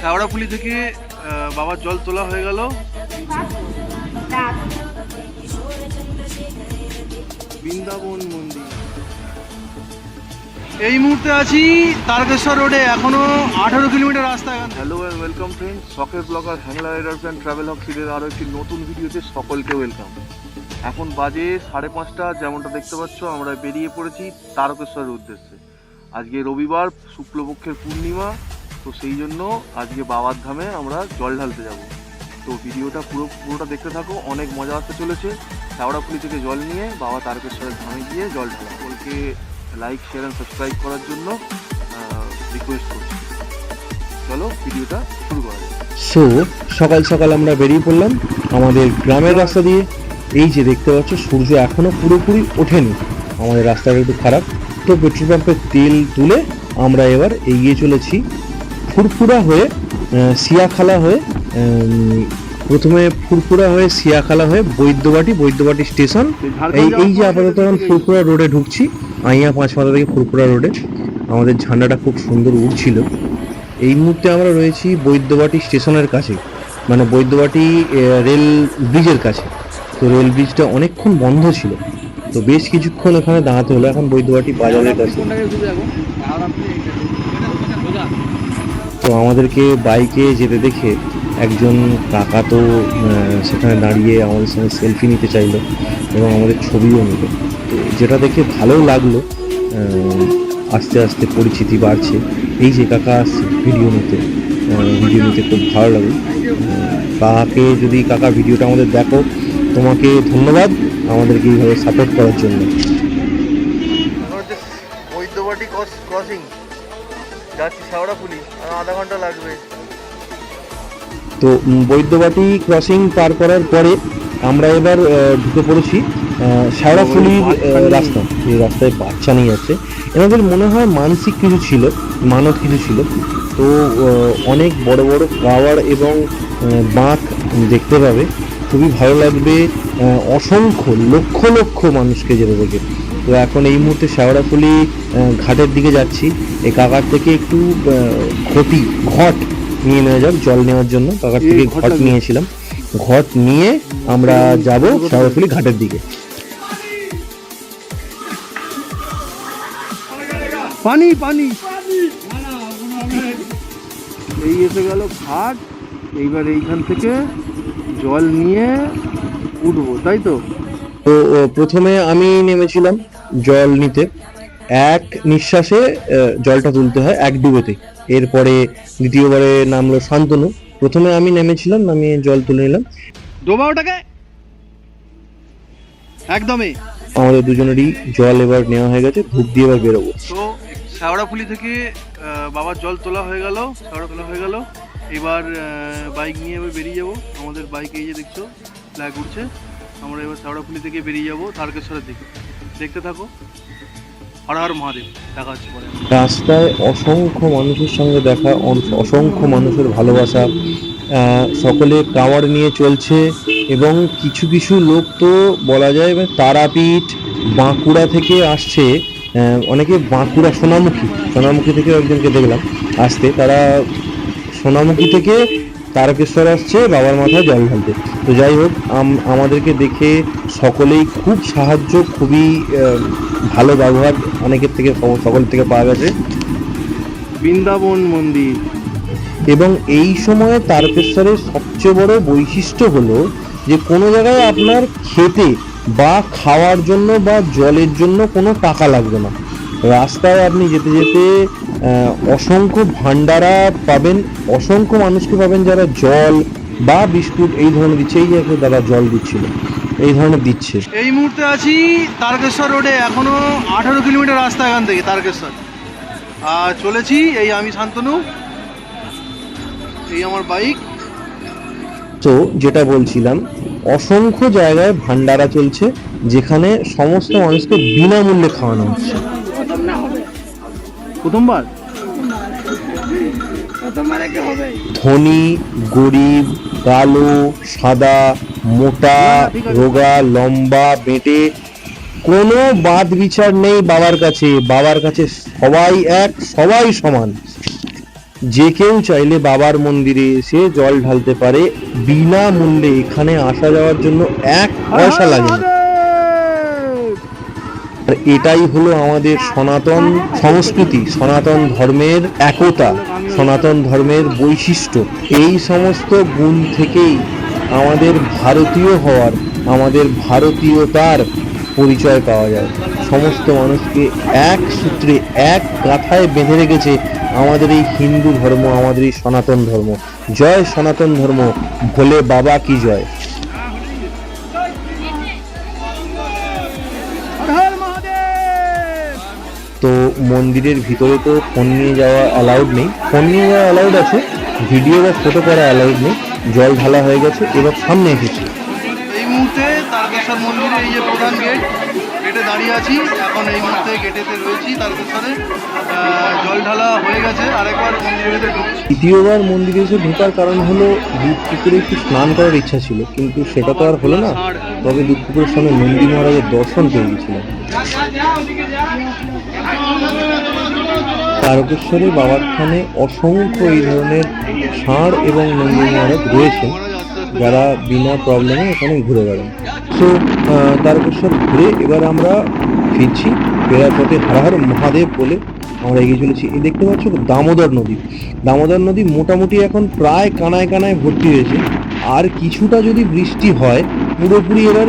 শ্যাওড়াফুলি থেকে বাবার জল তোলা হয়ে গেল। বৃন্দাবন মন্দির। এই মুহূর্তে আছি তারকেশ্বর রোডে, এখনও আঠারো কিলোমিটার রাস্তা হ্যালো অ্যান্ড ওয়েলকাম ফ্রেন্ড শখের blogger Hangla riders and travel হক সিরিজের আরও একটি নতুন ভিডিওতে সকলকে ওয়েলকাম এখন বাজে সাড়ে পাঁচটা, যেমনটা দেখতে পাচ্ছ, আমরা বেরিয়ে পড়েছি তারকেশ্বরের উদ্দেশ্যে। আজকে রবিবার, শুক্লপক্ষের পূর্ণিমা, তো সেই জন্য আজকে বাবার ধামে আমরা জল ঢালতে যাব। তো ভিডিওটা পুরো পুরোটা দেখতে থাকো, অনেক মজা আসতে চলেছে। শ্যাওড়াফুলি থেকে জল নিয়ে বাবা তারকেশ্বরের ধামে গিয়ে জল ঢালা। সকলকে লাইক শেয়ার অ্যান্ড সাবস্ক্রাইব করার জন্য রিকোয়েস্ট করছি। চলো ভিডিওটা শুরু করা যাক। সো সকাল সকাল আমরা বেরিয়ে পড়লাম আমাদের গ্রামের রাস্তা দিয়ে। এই যে দেখতে পাচ্ছ, সূর্য এখনও পুরোপুরি ওঠেনি। আমাদের রাস্তাটা একটু খারাপ। তো পেট্রোল পাম্পের তেল তুলে আমরা এবার এগিয়ে চলেছি ফুরফুরা হয়ে সিয়াখালা হয়ে প্রথমে ফুরফুরা হয়ে সিয়াখালা হয়ে বৈদ্যবাটি বৈদ্যবাটি স্টেশন। এই এই যে আপাতত এখন ফুরফুরা রোডে ঢুকছি, আইয়া পাঁচ মাথা থেকে ফুরফুরা রোডে। আমাদের ঝান্ডাটা খুব সুন্দর উঠছিল এই মুহূর্তে আমরা রয়েছি বৈদ্যবাটি স্টেশনের কাছে মানে বৈদ্যবাটি রেল ব্রিজের কাছে। তো রেল ব্রিজটা অনেকক্ষণ বন্ধ ছিল। তো বেশ কিছুক্ষণ এখানে দাঁড়াতে হলো। এখন বৈদ্যবাটি বাজারের কাছে। তো আমাদেরকে বাইকে যেতে দেখে একজন কাকা তো সেখানে দাঁড়িয়ে আমাদের সঙ্গে সেলফি নিতে চাইলো এবং আমাদের ছবিও নিল। তো যেটা দেখে ভালোও লাগল আস্তে আস্তে পরিচিতি বাড়ছে। এই যে কাকা ভিডিও নিতে ভিডিও নিতে খুব ভালো লাগে। কাকাকে যদি কাকা ভিডিওটা আমাদের দেখো, তোমাকে ধন্যবাদ আমাদেরকে এইভাবে সাপোর্ট করার জন্য। ক্রসিং যাচ্ছি আর আধা ঘণ্টা লাগবে। তো বৈদ্যবাটি ক্রসিং পার করার পরে আমরা এবার ঢুকে পড়েছি আহ, রাস্তা। এই রাস্তায় বাচ্চা নিয়ে যাচ্ছে। এনাদের মনে হয় মানসিক কিছু ছিল মানব কিছু ছিল। তো অনেক বড় বড় কাওয়ার এবং বাঁক দেখতে পাবে। খুবই ভালো লাগবে অসংখ্য লক্ষ লক্ষ মানুষকে যেতে দেখে। তো এখন এই মুহূর্তে শেওড়াফুলি ঘাটের দিকে যাচ্ছি। এই কাকার থেকে একটু ক্ষতি ঘট নিয়ে নেওয়া যাক জল নেওয়ার জন্য। কাকার থেকে ঘট নিয়েছিলাম। ঘট নিয়ে আমরা যাব শেওড়াফুলি ঘাটের দিকে। পানি পানি। এই এসে গেল ঘাট। এইবার এইখান থেকে জল নিয়ে উঠবো তাই তো? তো প্রথমে আমি নেমেছিলাম জল নিতে। এক নিঃশ্বাসে আহ, জলটা তুলতে হয় এক ডুবেতে। এরপরে দ্বিতীয়বারে নামলো শান্তনু। প্রথমে আমি নেমেছিলাম নামিয়ে জল তুলে নিলাম। ডোবা ওটাকে? একদমই। আমাদের দুজনেরই জল এবার নেওয়া হয়ে গেছে ধূপ দিয়ে এবার বেরোবো। তো শ্যাওড়াফুলি থেকে বাবার জল তোলা হয়ে গেল শ্যাওড়া তোলা হয়ে গেল। এবার বাইক নিয়ে এবার বেরিয়ে যাব। আমাদের বাইক এই যে দেখছ ফ্ল্যাগ উঠছে। আমরা এবার শ্যাওড়াফুলি থেকে বেরিয়ে যাব তারকেশ্বরের দিকে। দেখতে থাকো। রাস্তায় অসংখ্য মানুষের সঙ্গে দেখা অসংখ্য মানুষের ভালোবাসা সকলে কাওয়ার নিয়ে চলছে এবং কিছু কিছু লোক তো বলা যায় তারাপীঠ বাঁকুড়া থেকে আসছে অনেকে বাঁকুড়া সোনামুখী সোনামুখী থেকে একজনকে দেখলাম আসতে, তারা সোনামুখী থেকে তারকেশ্বর আসছে, বাবার মাথায় জল ঢালতে। তো যাই হোক আম- আমাদেরকে দেখে সকলেই খুব সাহায্য খুবই ভালো ব্যবহার অনেকের থেকে সকল থেকে পাওয়া গেছে। বৃন্দাবন মন্দির। এবং এই সময়ে তারকেশ্বরের সবচেয়ে বড় বৈশিষ্ট্য হলো যে কোনো জায়গায় আপনার খেতে বা খাওয়ার জন্য বা জলের জন্য কোনো টাকা লাগবে না। রাস্তায় আপনি যেতে যেতে অসংখ্য ভান্ডারা পাবেন অসংখ্য মানুষকে পাবেন যারা জল বা বিস্কুট এই ধরনের দিচ্ছে এই যে দাদা জল দিচ্ছিল এই ধরনের দিচ্ছে। এই মুহূর্তে আছি তারকেশ্বর রোডে এখনও আঠারো কিলোমিটার রাস্তা এখান থেকে তারকেশ্বর। আর চলেছি এই আমি শান্তনু এই আমার বাইক। তো যেটা বলছিলাম অসংখ্য জায়গায় ভান্ডারা চলছে যেখানে সমস্ত মানুষকে বিনামূল্যে খাওয়ানো হচ্ছে। প্রথমবার? ধনী, গরিব, কালো, সাদা, মোটা, রোগা, লম্বা, বেটে, কোনো বাদ বিচার নেই বাবার কাছে। বাবার কাছে সবাই এক, সবাই সমান। যে কেউ চাইলে বাবার মন্দিরে এসে জল ঢালতে পারে বিনামূল্যে এখানে আসা যাওয়ার জন্য এক পয়সা লাগে না। আর এটাই হলো আমাদের সনাতন সংস্কৃতি, সনাতন ধর্মের একতা, সনাতন ধর্মের বৈশিষ্ট্য। এই সমস্ত গুণ থেকেই আমাদের ভারতীয় হওয়ার, আমাদের ভারতীয়তার পরিচয় পাওয়া যায়। সমস্ত মানুষকে এক সূত্রে, এক গাথায় বেঁধে রেখেছে আমাদের এই হিন্দু ধর্ম, আমাদের এই সনাতন ধর্ম। জয় সনাতন ধর্ম, ভোলে বাবা কি জয়? তো মন্দিরের ভিতরে তো ফোন নিয়ে যাওয়া অ্যালাউড নেই। ফোন নিয়ে যাওয়া অ্যালাউড আছে ভিডিও বা ফটো করা অ্যালাউড নেই। জল ঢালা হয়ে গেছে এবার সামনে এসেছি। এই মুহূর্তে তারকেশ্বর মন্দিরে এই যে প্রধান গেট গেটে দাঁড়িয়ে আছি। এখন এই মুহূর্তে গেটেতে রয়েছি তারকেশ্বরে। জল ঢালা হয়ে গেছে আরেকবার মন্দিরের ভেতরে ঢুকছি। দ্বিতীয়বার মন্দিরে এসে ঢোকার কারণ হলো দুধ পুকুরে একটু স্নান করার ইচ্ছা ছিল কিন্তু সেটা তো আর হলো না। তবে দুধ পুকুরের সামনে নন্দী মহারাজের দর্শন পেয়ে গেছিলাম। তারকেশ্বরে বাবার থানে অসংখ্য এই ধরনের ষাঁড় এবং নন্দী মহারাজ রয়েছেন মহারাজ আস্তে আস্তে যারা বিনা প্রবলেমে এখানে ঘুরে বেড়ান। তো তারকেশ্বর ঘুরে এবার আমরা ফিরছি ফেরার পথে হারাহার মহাদেব বলে আমরা এগিয়ে চলেছি। এই দেখতে পাচ্ছ দামোদর নদী। দামোদর নদী মোটামুটি এখন প্রায় কানায় কানায় ভর্তি হয়েছে। আর কিছুটা যদি বৃষ্টি হয় পুরোপুরি এবার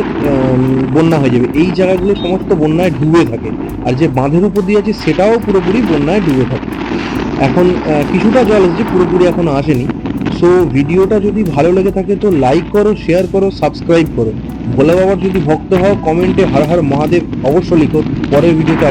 বন্যা হয়ে যাবে। এই জায়গাগুলো সমস্ত বন্যায় ডুবে থাকে। আর যে বাঁধের উপর দিয়ে আছে, সেটাও পুরোপুরি বন্যায় ডুবে থাকে। এখন কিছুটা জল এসেছে, পুরোপুরি এখন আসেনি। সো ভিডিওটা যদি ভালো লেগে থাকে, তো লাইক করো শেয়ার করো সাবস্ক্রাইব করো। ভোলে বাবার যদি ভক্ত হও কমেন্টে হার হার মহাদেব অবশ্য লিখো। পরের ভিডিওতে আবার